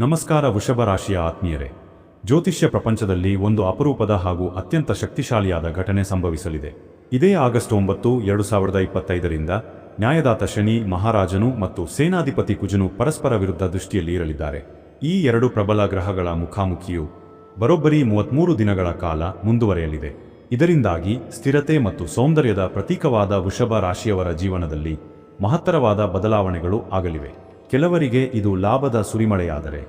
ನಮಸ್ಕಾರ ವೃಷಭ ರಾಶಿಯ ಆತ್ಮೀಯರೇ. ಜ್ಯೋತಿಷ್ಯ ಪ್ರಪಂಚದಲ್ಲಿ ಒಂದು ಅಪರೂಪದ ಹಾಗೂ ಅತ್ಯಂತ ಶಕ್ತಿಶಾಲಿಯಾದ ಘಟನೆ ಸಂಭವಿಸಲಿದೆ. ಇದೇ ಆಗಸ್ಟ್ ಒಂಬತ್ತು, ಎರಡು ಸಾವಿರದ ಇಪ್ಪತ್ತೈದರಿಂದ ನ್ಯಾಯದಾತ ಶನಿ, ಮಹಾರಾಜನು ಮತ್ತು ಸೇನಾಧಿಪತಿ ಕುಜನು ಪರಸ್ಪರ ವಿರುದ್ಧ ದೃಷ್ಟಿಯಲ್ಲಿ ಇರಲಿದ್ದಾರೆ. ಈ ಎರಡು ಪ್ರಬಲ ಗ್ರಹಗಳ ಮುಖಾಮುಖಿಯು ಬರೋಬ್ಬರಿ ಮೂವತ್ಮೂರು ದಿನಗಳ ಕಾಲ ಮುಂದುವರೆಯಲಿದೆ. ಇದರಿಂದಾಗಿ ಸ್ಥಿರತೆ ಮತ್ತು ಸೌಂದರ್ಯದ ಪ್ರತೀಕವಾದ ವೃಷಭ ರಾಶಿಯವರ ಜೀವನದಲ್ಲಿ ಮಹತ್ತರವಾದ ಬದಲಾವಣೆಗಳು ಆಗಲಿವೆ. ಕೆಲವರಿಗೆ ಇದು ಲಾಭದ ಸುರಿಮಳೆಯಾದರೆ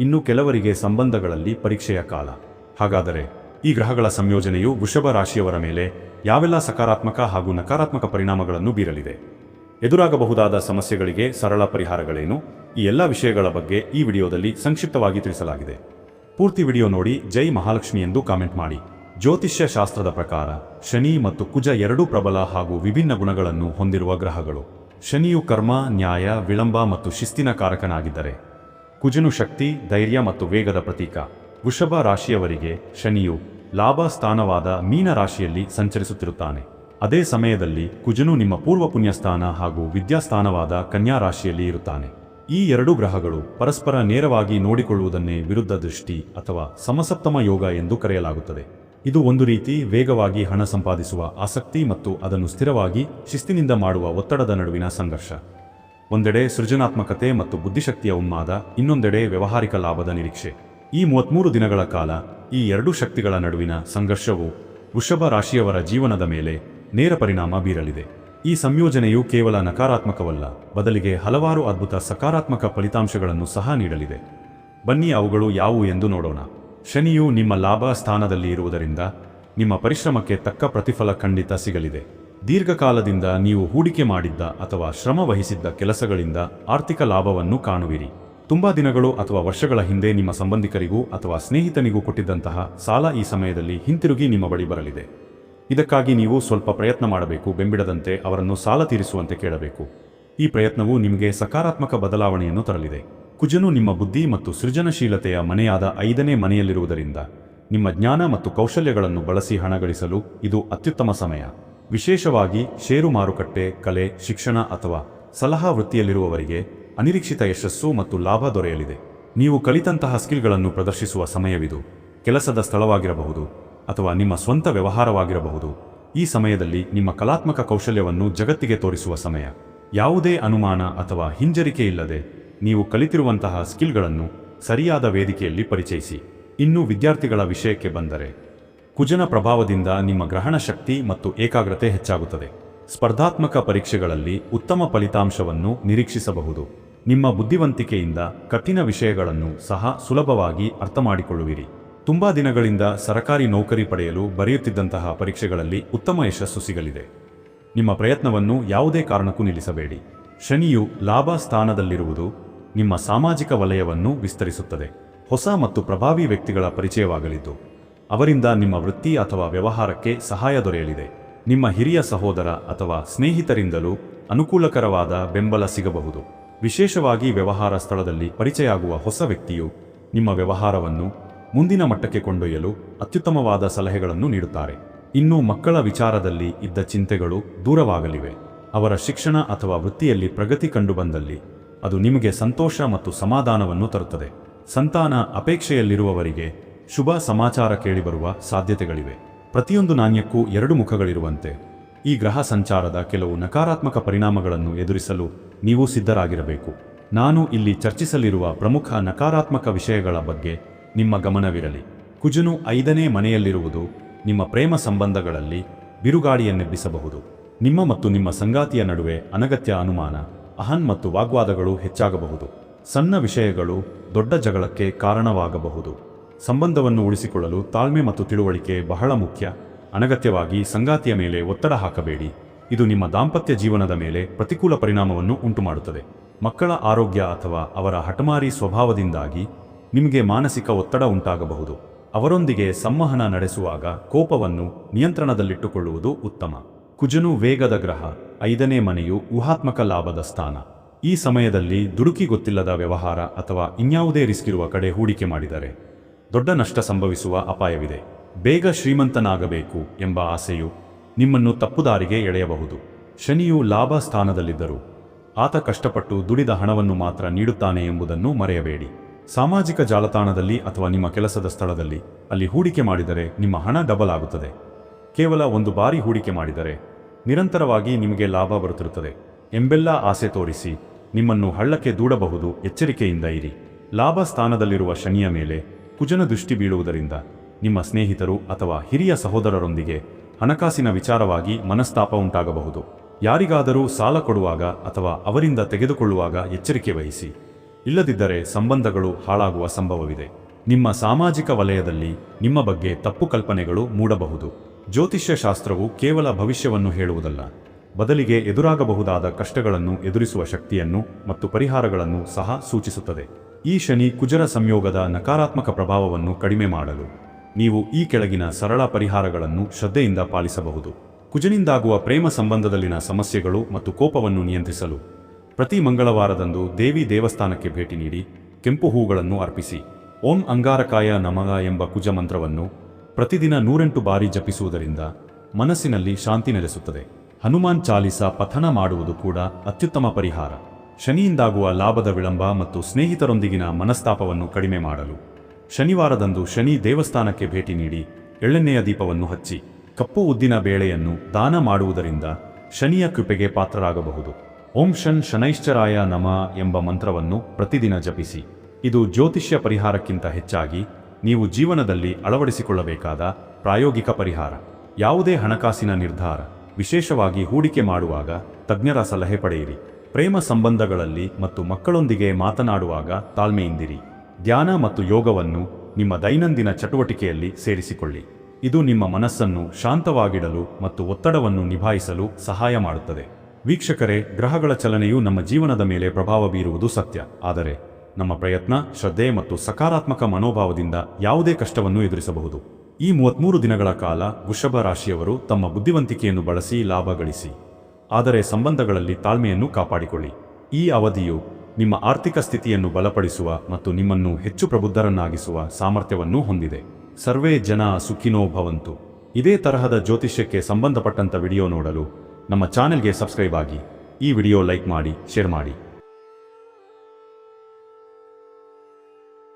ಇನ್ನು ಕೆಲವರಿಗೆ ಸಂಬಂಧಗಳಲ್ಲಿ ಪರೀಕ್ಷೆಯ ಕಾಲ. ಹಾಗಾದರೆ ಈ ಗ್ರಹಗಳ ಸಂಯೋಜನೆಯು ವೃಷಭ ರಾಶಿಯವರ ಮೇಲೆ ಯಾವೆಲ್ಲ ಸಕಾರಾತ್ಮಕ ಹಾಗೂ ನಕಾರಾತ್ಮಕ ಪರಿಣಾಮಗಳನ್ನು ಬೀರಲಿದೆ? ಎದುರಾಗಬಹುದಾದ ಸಮಸ್ಯೆಗಳಿಗೆ ಸರಳ ಪರಿಹಾರಗಳೇನು? ಈ ಎಲ್ಲ ವಿಷಯಗಳ ಬಗ್ಗೆ ಈ ವಿಡಿಯೋದಲ್ಲಿ ಸಂಕ್ಷಿಪ್ತವಾಗಿ ತಿಳಿಸಲಾಗಿದೆ. ಪೂರ್ತಿ ವಿಡಿಯೋ ನೋಡಿ ಜೈ ಮಹಾಲಕ್ಷ್ಮಿ ಎಂದು ಕಾಮೆಂಟ್ ಮಾಡಿ. ಜ್ಯೋತಿಷ್ಯ ಶಾಸ್ತ್ರದ ಪ್ರಕಾರ ಶನಿ ಮತ್ತು ಕುಜ ಎರಡೂ ಪ್ರಬಲ ಹಾಗೂ ವಿಭಿನ್ನ ಗುಣಗಳನ್ನು ಹೊಂದಿರುವ ಗ್ರಹಗಳು. ಶನಿಯು ಕರ್ಮ, ನ್ಯಾಯ, ವಿಳಂಬ ಮತ್ತು ಶಿಸ್ತಿನ ಕಾರಕನಾಗಿದ್ದರೆ ಕುಜನು ಶಕ್ತಿ, ಧೈರ್ಯ ಮತ್ತು ವೇಗದ ಪ್ರತೀಕ. ವೃಷಭ ರಾಶಿಯವರಿಗೆ ಶನಿಯು ಲಾಭ ಸ್ಥಾನವಾದ ಮೀನ ರಾಶಿಯಲ್ಲಿ ಸಂಚರಿಸುತ್ತಿರುತ್ತಾನೆ. ಅದೇ ಸಮಯದಲ್ಲಿ ಕುಜನು ನಿಮ್ಮ ಪೂರ್ವ ಪುಣ್ಯಸ್ಥಾನ ಹಾಗೂ ವಿದ್ಯಾಸ್ಥಾನವಾದ ಕನ್ಯಾ ರಾಶಿಯಲ್ಲಿ ಇರುತ್ತಾನೆ. ಈ ಎರಡು ಗ್ರಹಗಳು ಪರಸ್ಪರ ನೇರವಾಗಿ ನೋಡಿಕೊಳ್ಳುವುದನ್ನೇ ವಿರುದ್ಧ ದೃಷ್ಟಿ ಅಥವಾ ಸಮಸಪ್ತಮ ಯೋಗ ಎಂದು ಕರೆಯಲಾಗುತ್ತದೆ. ಇದು ಒಂದು ರೀತಿ ವೇಗವಾಗಿ ಹಣ ಸಂಪಾದಿಸುವ ಆಸಕ್ತಿ ಮತ್ತು ಅದನ್ನು ಸ್ಥಿರವಾಗಿ ಶಿಸ್ತಿನಿಂದ ಮಾಡುವ ಒತ್ತಡದ ನಡುವಿನ ಸಂಘರ್ಷ. ಒಂದೆಡೆ ಸೃಜನಾತ್ಮಕತೆ ಮತ್ತು ಬುದ್ಧಿಶಕ್ತಿಯ ಉನ್ಮಾದ, ಇನ್ನೊಂದೆಡೆ ವ್ಯವಹಾರಿಕ ಲಾಭದ ನಿರೀಕ್ಷೆ. ಈ ಮೂವತ್ಮೂರು ದಿನಗಳ ಕಾಲ, ಈ ಎರಡೂ ಶಕ್ತಿಗಳ ನಡುವಿನ ಸಂಘರ್ಷವು ವೃಷಭ ರಾಶಿಯವರ ಜೀವನದ ಮೇಲೆ ನೇರ ಪರಿಣಾಮ ಬೀರಲಿದೆ. ಈ ಸಂಯೋಜನೆಯು ಕೇವಲ ನಕಾರಾತ್ಮಕವಲ್ಲ, ಬದಲಿಗೆ ಹಲವಾರು ಅದ್ಭುತ ಸಕಾರಾತ್ಮಕ ಫಲಿತಾಂಶಗಳನ್ನು ಸಹ ನೀಡಲಿದೆ. ಬನ್ನಿ ಅವುಗಳು ಯಾವುವು ಎಂದು ನೋಡೋಣ. ಶನಿಯು ನಿಮ್ಮ ಲಾಭ ಸ್ಥಾನದಲ್ಲಿ ಇರುವುದರಿಂದ ನಿಮ್ಮ ಪರಿಶ್ರಮಕ್ಕೆ ತಕ್ಕ ಪ್ರತಿಫಲ ಖಂಡಿತ ಸಿಗಲಿದೆ. ದೀರ್ಘಕಾಲದಿಂದ ನೀವು ಹೂಡಿಕೆ ಮಾಡಿದ್ದ ಅಥವಾ ಶ್ರಮ ವಹಿಸಿದ್ದ ಕೆಲಸಗಳಿಂದ ಆರ್ಥಿಕ ಲಾಭವನ್ನು ಕಾಣುವಿರಿ. ತುಂಬಾ ದಿನಗಳು ಅಥವಾ ವರ್ಷಗಳ ಹಿಂದೆ ನಿಮ್ಮ ಸಂಬಂಧಿಕರಿಗೂ ಅಥವಾ ಸ್ನೇಹಿತನಿಗೂ ಕೊಟ್ಟಿದ್ದಂತಹ ಸಾಲ ಈ ಸಮಯದಲ್ಲಿ ಹಿಂತಿರುಗಿ ನಿಮ್ಮ ಬಳಿ ಬರಲಿದೆ. ಇದಕ್ಕಾಗಿ ನೀವು ಸ್ವಲ್ಪ ಪ್ರಯತ್ನ ಮಾಡಬೇಕು ಬೆಂಬಿಡದಂತೆ ಅವರನ್ನು ಸಾಲ ತೀರಿಸುವಂತೆ ಕೇಳಬೇಕು. ಈ ಪ್ರಯತ್ನವು ನಿಮಗೆ ಸಕಾರಾತ್ಮಕ ಬದಲಾವಣೆಯನ್ನು ತರಲಿದೆ. ಕುಜನು ನಿಮ್ಮ ಬುದ್ಧಿ ಮತ್ತು ಸೃಜನಶೀಲತೆಯ ಮನೆಯಾದ ಐದನೇ ಮನೆಯಲ್ಲಿರುವುದರಿಂದ ನಿಮ್ಮ ಜ್ಞಾನ ಮತ್ತು ಕೌಶಲ್ಯಗಳನ್ನು ಬಳಸಿ ಹಣ ಗಳಿಸಲು ಇದು ಅತ್ಯುತ್ತಮ ಸಮಯ. ವಿಶೇಷವಾಗಿ ಷೇರು ಮಾರುಕಟ್ಟೆ, ಕಲೆ, ಶಿಕ್ಷಣ ಅಥವಾ ಸಲಹಾ ವೃತ್ತಿಯಲ್ಲಿರುವವರಿಗೆ ಅನಿರೀಕ್ಷಿತ ಯಶಸ್ಸು ಮತ್ತು ಲಾಭ ದೊರೆಯಲಿದೆ. ನೀವು ಕಲಿತಂತಹ ಸ್ಕಿಲ್ಗಳನ್ನು ಪ್ರದರ್ಶಿಸುವ ಸಮಯವಿದು. ಕೆಲಸದ ಸ್ಥಳವಾಗಿರಬಹುದು ಅಥವಾ ನಿಮ್ಮ ಸ್ವಂತ ವ್ಯವಹಾರವಾಗಿರಬಹುದು. ಈ ಸಮಯದಲ್ಲಿ ನಿಮ್ಮ ಕಲಾತ್ಮಕ ಕೌಶಲ್ಯವನ್ನು ಜಗತ್ತಿಗೆ ತೋರಿಸುವ ಸಮಯ. ಯಾವುದೇ ಅನುಮಾನ ಅಥವಾ ಹಿಂಜರಿಕೆ ಇಲ್ಲದೆ ನೀವು ಕಲಿತಿರುವಂತಹ ಸ್ಕಿಲ್ಗಳನ್ನು ಸರಿಯಾದ ವೇದಿಕೆಯಲ್ಲಿ ಪರಿಚಯಿಸಿ. ಇನ್ನು ವಿದ್ಯಾರ್ಥಿಗಳ ವಿಷಯಕ್ಕೆ ಬಂದರೆ ಕುಜನ ಪ್ರಭಾವದಿಂದ ನಿಮ್ಮ ಗ್ರಹಣ ಶಕ್ತಿ ಮತ್ತು ಏಕಾಗ್ರತೆ ಹೆಚ್ಚಾಗುತ್ತದೆ. ಸ್ಪರ್ಧಾತ್ಮಕ ಪರೀಕ್ಷೆಗಳಲ್ಲಿ ಉತ್ತಮ ಫಲಿತಾಂಶವನ್ನು ನಿರೀಕ್ಷಿಸಬಹುದು. ನಿಮ್ಮ ಬುದ್ಧಿವಂತಿಕೆಯಿಂದ ಕಠಿಣ ವಿಷಯಗಳನ್ನು ಸಹ ಸುಲಭವಾಗಿ ಅರ್ಥಮಾಡಿಕೊಳ್ಳುವಿರಿ. ತುಂಬಾ ದಿನಗಳಿಂದ ಸರಕಾರಿ ನೌಕರಿ ಪಡೆಯಲು ಬರೆಯುತ್ತಿದ್ದಂತಹ ಪರೀಕ್ಷೆಗಳಲ್ಲಿ ಉತ್ತಮ ಯಶಸ್ಸು ಸಿಗಲಿದೆ. ನಿಮ್ಮ ಪ್ರಯತ್ನವನ್ನು ಯಾವುದೇ ಕಾರಣಕ್ಕೂ ನಿಲ್ಲಿಸಬೇಡಿ. ಶನಿಯು ಲಾಭ ಸ್ಥಾನದಲ್ಲಿರುವುದು ನಿಮ್ಮ ಸಾಮಾಜಿಕ ವಲಯವನ್ನು ವಿಸ್ತರಿಸುತ್ತದೆ. ಹೊಸ ಮತ್ತು ಪ್ರಭಾವಿ ವ್ಯಕ್ತಿಗಳ ಪರಿಚಯವಾಗಲಿದ್ದು. ಅವರಿಂದ ನಿಮ್ಮ ವೃತ್ತಿ ಅಥವಾ ವ್ಯವಹಾರಕ್ಕೆ ಸಹಾಯ ದೊರೆಯಲಿದೆ. ನಿಮ್ಮ ಹಿರಿಯ ಸಹೋದರ ಅಥವಾ ಸ್ನೇಹಿತರಿಂದಲೂ ಅನುಕೂಲಕರವಾದ ಬೆಂಬಲ ಸಿಗಬಹುದು. ವಿಶೇಷವಾಗಿ ವ್ಯವಹಾರ ಸ್ಥಳದಲ್ಲಿ ಪರಿಚಯಾಗುವ ಹೊಸ ವ್ಯಕ್ತಿಯು ನಿಮ್ಮ ವ್ಯವಹಾರವನ್ನು ಮುಂದಿನ ಮಟ್ಟಕ್ಕೆ ಕೊಂಡೊಯ್ಯಲು ಅತ್ಯುತ್ತಮವಾದ ಸಲಹೆಗಳನ್ನು ನೀಡುತ್ತಾರೆ. ಇನ್ನು ಮಕ್ಕಳ ವಿಚಾರದಲ್ಲಿ ಇದ್ದ ಚಿಂತೆಗಳು ದೂರವಾಗಲಿವೆ. ಅವರ ಶಿಕ್ಷಣ ಅಥವಾ ವೃತ್ತಿಯಲ್ಲಿ ಪ್ರಗತಿ ಕಂಡುಬಂದಲ್ಲಿ ಅದು ನಿಮಗೆ ಸಂತೋಷ ಮತ್ತು ಸಮಾಧಾನವನ್ನು ತರುತ್ತದೆ. ಸಂತಾನ ಅಪೇಕ್ಷೆಯಲ್ಲಿರುವವರಿಗೆ ಶುಭ ಸಮಾಚಾರ ಕೇಳಿಬರುವ ಸಾಧ್ಯತೆಗಳಿವೆ. ಪ್ರತಿಯೊಂದು ನಾಣ್ಯಕ್ಕೂ ಎರಡು ಮುಖಗಳಿರುವಂತೆ. ಈ ಗ್ರಹ ಸಂಚಾರದ ಕೆಲವು ನಕಾರಾತ್ಮಕ ಪರಿಣಾಮಗಳನ್ನು ಎದುರಿಸಲು ನೀವು ಸಿದ್ಧರಾಗಿರಬೇಕು. ನಾನು ಇಲ್ಲಿ ಚರ್ಚಿಸಲಿರುವ ಪ್ರಮುಖ ನಕಾರಾತ್ಮಕ ವಿಷಯಗಳ ಬಗ್ಗೆ ನಿಮ್ಮ ಗಮನವಿರಲಿ. ಕುಜನು ಐದನೇ ಮನೆಯಲ್ಲಿರುವುದು ನಿಮ್ಮ ಪ್ರೇಮ ಸಂಬಂಧಗಳಲ್ಲಿ ಬಿರುಗಾಳಿಯನ್ನೆಬ್ಬಿಸಬಹುದು. ನಿಮ್ಮ ಮತ್ತು ನಿಮ್ಮ ಸಂಗಾತಿಯ ನಡುವೆ ಅನಗತ್ಯ ಅನುಮಾನ, ಅಹನ್ ಮತ್ತು ವಾಗ್ವಾದಗಳು ಹೆಚ್ಚಾಗಬಹುದು. ಸಣ್ಣ ವಿಷಯಗಳು ದೊಡ್ಡ ಜಗಳಕ್ಕೆ ಕಾರಣವಾಗಬಹುದು. ಸಂಬಂಧವನ್ನು ಉಳಿಸಿಕೊಳ್ಳಲು ತಾಳ್ಮೆ ಮತ್ತು ತಿಳುವಳಿಕೆ ಬಹಳ ಮುಖ್ಯ. ಅನಗತ್ಯವಾಗಿ ಸಂಗಾತಿಯ ಮೇಲೆ ಒತ್ತಡ ಹಾಕಬೇಡಿ. ಇದು ನಿಮ್ಮ ದಾಂಪತ್ಯ ಜೀವನದ ಮೇಲೆ ಪ್ರತಿಕೂಲ ಪರಿಣಾಮವನ್ನು ಉಂಟುಮಾಡುತ್ತದೆ. ಮಕ್ಕಳ ಆರೋಗ್ಯ ಅಥವಾ ಅವರ ಹಠಮಾರಿ ಸ್ವಭಾವದಿಂದಾಗಿ ನಿಮಗೆ ಮಾನಸಿಕ ಒತ್ತಡ ಉಂಟಾಗಬಹುದು. ಅವರೊಂದಿಗೆ ಸಂವಹನ ನಡೆಸುವಾಗ ಕೋಪವನ್ನು ನಿಯಂತ್ರಣದಲ್ಲಿಟ್ಟುಕೊಳ್ಳುವುದು ಉತ್ತಮ. ಕುಜನು ವೇಗದ ಗ್ರಹ, ಐದನೇ ಮನೆಯು ಊಹಾತ್ಮಕ ಲಾಭದ ಸ್ಥಾನ. ಈ ಸಮಯದಲ್ಲಿ ದುಡುಕಿ ಗೊತ್ತಿಲ್ಲದ ವ್ಯವಹಾರ ಅಥವಾ ಇನ್ಯಾವುದೇ ರಿಸ್ಕ್ ಇರುವ ಕಡೆ ಹೂಡಿಕೆ ಮಾಡಿದರೆ ದೊಡ್ಡ ನಷ್ಟ ಸಂಭವಿಸುವ ಅಪಾಯವಿದೆ. ಬೇಗ ಶ್ರೀಮಂತನಾಗಬೇಕು ಎಂಬ ಆಸೆಯು ನಿಮ್ಮನ್ನು ತಪ್ಪುದಾರಿಗೆ ಎಳೆಯಬಹುದು. ಶನಿಯು ಲಾಭ ಸ್ಥಾನದಲ್ಲಿದ್ದರು ಆತ ಕಷ್ಟಪಟ್ಟು ದುಡಿದ ಹಣವನ್ನು ಮಾತ್ರ ನೀಡುತ್ತಾನೆ ಎಂಬುದನ್ನು ಮರೆಯಬೇಡಿ. ಸಾಮಾಜಿಕ ಜಾಲತಾಣದಲ್ಲಿ ಅಥವಾ ನಿಮ್ಮ ಕೆಲಸದ ಸ್ಥಳದಲ್ಲಿ ಅಲ್ಲಿ ಹೂಡಿಕೆ ಮಾಡಿದರೆ ನಿಮ್ಮ ಹಣ ಡಬಲ್ ಆಗುತ್ತದೆ. ಕೇವಲ ಒಂದು ಬಾರಿ ಹೂಡಿಕೆ ಮಾಡಿದರೆ ನಿರಂತರವಾಗಿ ನಿಮಗೆ ಲಾಭ ಬರುತ್ತಿರುತ್ತದೆ. ಎಂಬೆಲ್ಲ ಆಸೆ ತೋರಿಸಿ ನಿಮ್ಮನ್ನು ಹಳ್ಳಕ್ಕೆ ದೂಡಬಹುದು ಎಚ್ಚರಿಕೆಯಿಂದ ಇರಿ. ಲಾಭ ಸ್ಥಾನದಲ್ಲಿರುವ ಶನಿಯ ಮೇಲೆ ಕುಜನ ದೃಷ್ಟಿ ಬೀಳುವುದರಿಂದ ನಿಮ್ಮ ಸ್ನೇಹಿತರು ಅಥವಾ ಹಿರಿಯ ಸಹೋದರರೊಂದಿಗೆ ಹಣಕಾಸಿನ ವಿಚಾರವಾಗಿ ಮನಸ್ತಾಪ ಉಂಟಾಗಬಹುದು. ಯಾರಿಗಾದರೂ ಸಾಲ ಕೊಡುವಾಗ ಅಥವಾ ಅವರಿಂದ ತೆಗೆದುಕೊಳ್ಳುವಾಗ ಎಚ್ಚರಿಕೆ ವಹಿಸಿ. ಇಲ್ಲದಿದ್ದರೆ ಸಂಬಂಧಗಳು ಹಾಳಾಗುವ ಸಂಭವವಿದೆ. ನಿಮ್ಮ ಸಾಮಾಜಿಕ ವಲಯದಲ್ಲಿ ನಿಮ್ಮ ಬಗ್ಗೆ ತಪ್ಪು ಕಲ್ಪನೆಗಳು ಮೂಡಬಹುದು. ಜ್ಯೋತಿಷ್ಯ ಶಾಸ್ತ್ರವು ಕೇವಲ ಭವಿಷ್ಯವನ್ನು ಹೇಳುವುದಲ್ಲ. ಬದಲಿಗೆ ಎದುರಾಗಬಹುದಾದ ಕಷ್ಟಗಳನ್ನು ಎದುರಿಸುವ ಶಕ್ತಿಯನ್ನು ಮತ್ತು ಪರಿಹಾರಗಳನ್ನು ಸಹ ಸೂಚಿಸುತ್ತದೆ. ಈ ಶನಿ ಕುಜರ ಸಂಯೋಗದ ನಕಾರಾತ್ಮಕ ಪ್ರಭಾವವನ್ನು ಕಡಿಮೆ ಮಾಡಲು. ನೀವು ಈ ಕೆಳಗಿನ ಸರಳ ಪರಿಹಾರಗಳನ್ನು ಶ್ರದ್ಧೆಯಿಂದ ಪಾಲಿಸಬಹುದು. ಕುಜನಿಂದಾಗುವ ಪ್ರೇಮ ಸಂಬಂಧದಲ್ಲಿನ ಸಮಸ್ಯೆಗಳು ಮತ್ತು ಕೋಪವನ್ನು ನಿಯಂತ್ರಿಸಲು. ಪ್ರತಿ ಮಂಗಳವಾರದಂದು ದೇವಿ ದೇವಸ್ಥಾನಕ್ಕೆ ಭೇಟಿ ನೀಡಿ ಕೆಂಪು ಹೂಗಳನ್ನು ಅರ್ಪಿಸಿ. ಓಂ ಅಂಗಾರಕಾಯ ನಮಃ ಎಂಬ ಕುಜ ಮಂತ್ರವನ್ನು ಪ್ರತಿದಿನ ನೂರೆಂಟು ಬಾರಿ ಜಪಿಸುವುದರಿಂದ ಮನಸ್ಸಿನಲ್ಲಿ ಶಾಂತಿ ನೆಲೆಸುತ್ತದೆ. ಹನುಮಾನ್ ಚಾಲಿಸ ಪಥನ ಮಾಡುವುದು ಕೂಡ ಅತ್ಯುತ್ತಮ ಪರಿಹಾರ. ಶನಿಯಿಂದಾಗುವ ಲಾಭದ ವಿಳಂಬ ಮತ್ತು ಸ್ನೇಹಿತರೊಂದಿಗಿನ ಮನಸ್ತಾಪವನ್ನು ಕಡಿಮೆ ಮಾಡಲು. ಶನಿವಾರದಂದು ಶನಿ ದೇವಸ್ಥಾನಕ್ಕೆ ಭೇಟಿ ನೀಡಿ ಎಳ್ಳೆಣ್ಣೆಯ ದೀಪವನ್ನು ಹಚ್ಚಿ, ಕಪ್ಪು ಉದ್ದಿನ ಬೇಳೆಯನ್ನು ದಾನ ಮಾಡುವುದರಿಂದ ಶನಿಯ ಕೃಪೆಗೆ ಪಾತ್ರರಾಗಬಹುದು. ಓಂ ಶನ್ ಶನೈಶ್ಚರಾಯ ನಮ ಎಂಬ ಮಂತ್ರವನ್ನು ಪ್ರತಿದಿನ ಜಪಿಸಿ. ಇದು ಜ್ಯೋತಿಷ್ಯ ಪರಿಹಾರಕ್ಕಿಂತ ಹೆಚ್ಚಾಗಿ ನೀವು ಜೀವನದಲ್ಲಿ ಅಳವಡಿಸಿಕೊಳ್ಳಬೇಕಾದ ಪ್ರಾಯೋಗಿಕ ಪರಿಹಾರ. ಯಾವುದೇ ಹಣಕಾಸಿನ ನಿರ್ಧಾರ, ವಿಶೇಷವಾಗಿ ಹೂಡಿಕೆ ಮಾಡುವಾಗ ತಜ್ಞರ ಸಲಹೆ ಪಡೆಯಿರಿ. ಪ್ರೇಮ ಸಂಬಂಧಗಳಲ್ಲಿ ಮತ್ತು ಮಕ್ಕಳೊಂದಿಗೆ ಮಾತನಾಡುವಾಗ ತಾಳ್ಮೆಯಿಂದಿರಿ. ಧ್ಯಾನ ಮತ್ತು ಯೋಗವನ್ನು ನಿಮ್ಮ ದೈನಂದಿನ ಚಟುವಟಿಕೆಯಲ್ಲಿ ಸೇರಿಸಿಕೊಳ್ಳಿ. ಇದು ನಿಮ್ಮ ಮನಸ್ಸನ್ನು ಶಾಂತವಾಗಿಡಲು ಮತ್ತು ಒತ್ತಡವನ್ನು ನಿಭಾಯಿಸಲು ಸಹಾಯ ಮಾಡುತ್ತದೆ. ವೀಕ್ಷಕರೇ, ಗ್ರಹಗಳ ಚಲನೆಯು ನಮ್ಮ ಜೀವನದ ಮೇಲೆ ಪ್ರಭಾವ ಬೀರುವುದು ಸತ್ಯ. ಆದರೆ, ನಮ್ಮ ಪ್ರಯತ್ನ, ಶ್ರದ್ಧೆ ಮತ್ತು ಸಕಾರಾತ್ಮಕ ಮನೋಭಾವದಿಂದ ಯಾವುದೇ ಕಷ್ಟವನ್ನು ಎದುರಿಸಬಹುದು. ಈ ಮೂವತ್ಮೂರು ದಿನಗಳ ಕಾಲ ವೃಷಭ ರಾಶಿಯವರು ತಮ್ಮ ಬುದ್ಧಿವಂತಿಕೆಯನ್ನು ಬಳಸಿ ಲಾಭ ಗಳಿಸಿ. ಆದರೆ ಸಂಬಂಧಗಳಲ್ಲಿ ತಾಳ್ಮೆಯನ್ನು ಕಾಪಾಡಿಕೊಳ್ಳಿ. ಈ ಅವಧಿಯು ನಿಮ್ಮ ಆರ್ಥಿಕ ಸ್ಥಿತಿಯನ್ನು ಬಲಪಡಿಸುವ ಮತ್ತು ನಿಮ್ಮನ್ನು ಹೆಚ್ಚು ಪ್ರಬುದ್ಧರನ್ನಾಗಿಸುವ ಸಾಮರ್ಥ್ಯವನ್ನು ಹೊಂದಿದೆ. ಸರ್ವೇ ಜನ ಸುಖಿನೋ ಭವಂತು. ಇದೇ ತರಹದ ಜ್ಯೋತಿಷ್ಯಕ್ಕೆ ಸಂಬಂಧಪಟ್ಟಂತ ವಿಡಿಯೋ ನೋಡಲು ನಮ್ಮ ಚಾನೆಲ್ಗೆ ಸಬ್ಸ್ಕ್ರೈಬ್ ಆಗಿ. ಈ ವಿಡಿಯೋ ಲೈಕ್ ಮಾಡಿ, ಶೇರ್ ಮಾಡಿ.